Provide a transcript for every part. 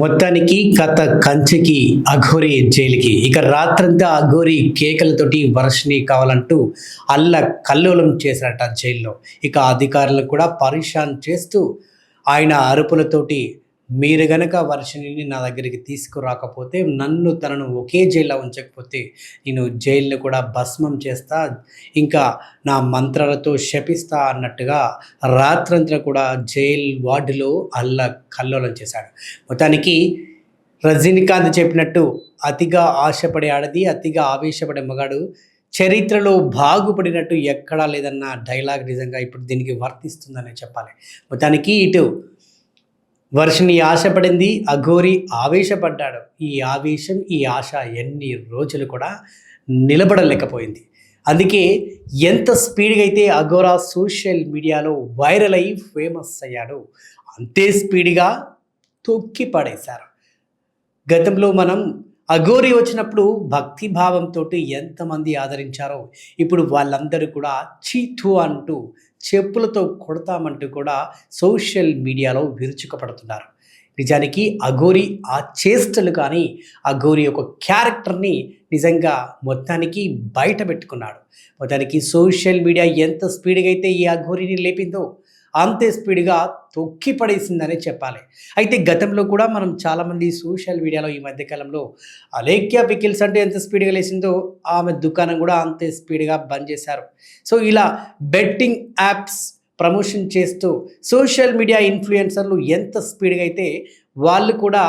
మొత్తానికి కథ కంచెకి అఘోరి జైలుకి. ఇక రాత్రంతా అఘోరి కేకలతోటి వర్షిని కావాలంటూ అల్ల కల్లోలం చేశారట జైల్లో. ఇక అధికారులకు కూడా పరిశాన్ చేస్తూ ఆయన అరుపులతోటి మీరు గనక వర్షిణిని నా దగ్గరికి తీసుకురాకపోతే నన్ను తనను ఒకే జైల్లో ఉంచకపోతే నేను జైల్లో కూడా భస్మం చేస్తా ఇంకా నా మంత్రాలతో శపిస్తా అన్నట్టుగా రాత్రంతా కూడా జైల్ వార్డులో అల్ల కల్లోలం చేశాడు. మొత్తానికి రజనీకాంత్ చెప్పినట్టు అతిగా ఆశపడే ఆడది అతిగా ఆవేశపడే మగాడు చరిత్రలో బాగుపడినట్టు ఎక్కడా లేదన్న డైలాగ్ నిజంగా ఇప్పుడు దీనికి వర్తిస్తుందనే చెప్పాలి. మొత్తానికి ఇటు వర్షిని ఆశపడింది అఘోరి ఆవేశపడ్డాడు. ఈ ఆవేశం ఈ ఆశ ఎన్ని రోజులు కూడా నిలబడలేకపోయింది. అందుకే ఎంత స్పీడ్గా అయితే అఘోరా సోషల్ మీడియాలో వైరల్ అయ్యి ఫేమస్ అయ్యాడో అంతే స్పీడ్గా తొక్కి పడేశారు గతంలో మనం అఘోరి వచ్చినప్పుడు భక్తి భావంతో ఎంతమంది ఆదరించారో ఇప్పుడు వాళ్ళందరూ కూడా చీతు అంటూ చెప్పులతో కొడతామంటూ కూడా సోషల్ మీడియాలో విరుచుకపడుతున్నారు. నిజానికి అఘోరి ఆ చేష్టలు కానీ అఘోరి యొక్క క్యారెక్టర్ని నిజంగా మొత్తానికి బయట పెట్టుకున్నాడు. మొత్తానికి సోషల్ మీడియా ఎంత స్పీడ్గా అయితే ఈ అఘోరిని లేపిందో అంతే స్పీడ్గా తొక్కి పడేసిందనే చెప్పాలి. అయితే గతంలో కూడా మనం చాలామంది సోషల్ మీడియాలో ఈ మధ్యకాలంలో అలేఖ్య పికిల్స్ అంటే ఎంత స్పీడ్గా లేచిందో ఆమె దుకాణం కూడా అంతే స్పీడ్గా బంద్ చేశారు. సో ఇలా బెట్టింగ్ యాప్స్ ప్రమోషన్ చేస్తూ సోషల్ మీడియా ఇన్ఫ్లుయెన్సర్లు ఎంత స్పీడ్గా అయితే వాళ్ళు కూడా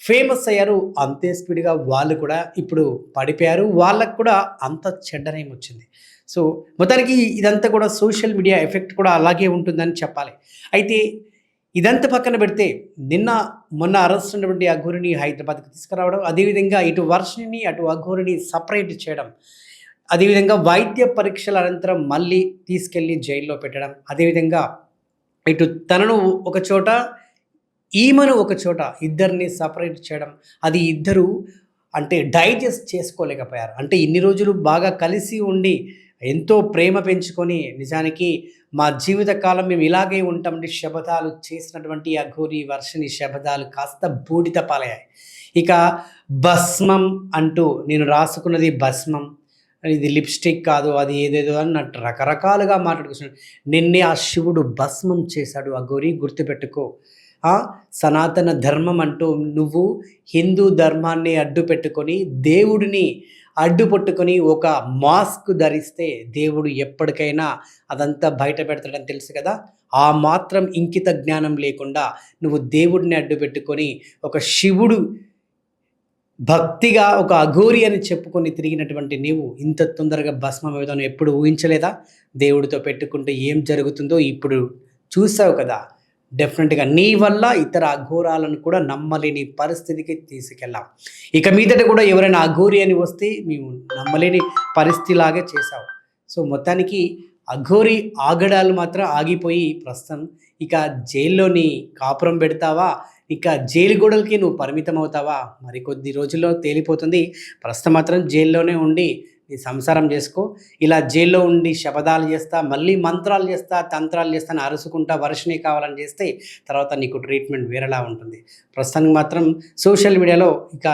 ఫేమస్ అయ్యారు అంతే స్పీడ్గా వాళ్ళు కూడా ఇప్పుడు పడిపోయారు. వాళ్ళకు కూడా అంత చెడ్డనేం వచ్చింది. సో మొత్తానికి ఇదంతా కూడా సోషల్ మీడియా ఎఫెక్ట్ కూడా అలాగే ఉంటుందని చెప్పాలి. అయితే ఇదంతా పక్కన పెడితే నిన్న మొన్న అరెస్ట్ ఉన్నటువంటి అఘోరిని హైదరాబాద్కి తీసుకురావడం అదేవిధంగా ఇటు వర్షిని అటు అఘోరిని సపరేట్ చేయడం అదేవిధంగా వైద్య పరీక్షల అనంతరం మళ్ళీ తీసుకెళ్ళి జైల్లో పెట్టడం అదేవిధంగా ఇటు తనను ఒక చోట ఈమెను ఒక చోట ఇద్దరిని సపరేట్ చేయడం అది ఇద్దరు అంటే డైజెస్ట్ చేసుకోలేకపోయారు. అంటే ఇన్ని రోజులు బాగా కలిసి ఉండి ఎంతో ప్రేమ పెంచుకొని నిజానికి మా జీవితకాలం మేము ఇలాగే ఉంటామంటే శబదాలు చేసినటువంటి అఘోరి వర్షని శబదాలు కాస్త బూడిద పాలయ్యాయి. ఇక భస్మం అంటూ నేను రాసుకున్నది భస్మం. ఇది లిప్స్టిక్ కాదు అది ఏదేదో అన్నట్టు రకరకాలుగా మాట్లాడుకున్నాడు నిన్నే ఆ శివుడు భస్మం చేశాడు అఘోరి గుర్తుపెట్టుకో. సనాతన ధర్మం అంటూ నువ్వు హిందూ ధర్మాన్ని అడ్డు పెట్టుకొని దేవుడిని అడ్డుపట్టుకొని ఒక మాస్క్ ధరిస్తే దేవుడు ఎప్పటికైనా అదంతా బయట పెడతాడని తెలుసు కదా? ఆ మాత్రం ఇంకిత జ్ఞానం లేకుండా నువ్వు దేవుడిని అడ్డు పెట్టుకొని ఒక శివుడు భక్తిగా ఒక అఘోరి అని చెప్పుకొని తిరిగినటువంటి నీవు ఇంత తొందరగా భస్మం అవుతాను ఎప్పుడు ఊహించలేదా? దేవుడితో పెట్టుకుంటే ఏం జరుగుతుందో ఇప్పుడు చూసావు కదా? డెఫినెట్గా నీ వల్ల ఇతర అఘోరాలను కూడా నమ్మలేని పరిస్థితికి తీసుకెళ్ళాం. ఇక మీదట కూడా ఎవరైనా అఘోరి అని వస్తే మేము నమ్మలేని పరిస్థితిలాగే చేసావు సో మొత్తానికి అఘోరి ఆగడాలు మాత్రం ఆగిపోయి ప్రస్తుతం ఇక జైల్లోని కాపురం పెడతావా? ఇక జైలు గోడలకి నువ్వు పరిమితం అవుతావా మరికొద్ది రోజుల్లో తేలిపోతుంది. ప్రస్తుతం మాత్రం జైల్లోనే ఉండి నీ సంసారం చేసుకో. ఇలా జైల్లో ఉండి శపథాలు చేస్తా మళ్ళీ మంత్రాలు చేస్తా తంత్రాలు చేస్తా అని అరుసుకుంటా వర్షనే కావాలని చేస్తే తర్వాత నీకు ట్రీట్మెంట్ వేరేలా ఉంటుంది. ప్రస్తుతానికి మాత్రం సోషల్ మీడియాలో ఇక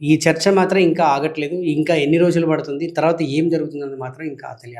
ఈ చర్చ మాత్రం ఇంకా ఆగట్లేదు. ఇంకా ఎన్ని రోజులు పడుతుంది? తర్వాత ఏం జరుగుతుందని మాత్రం ఇంకా తెలియాలి.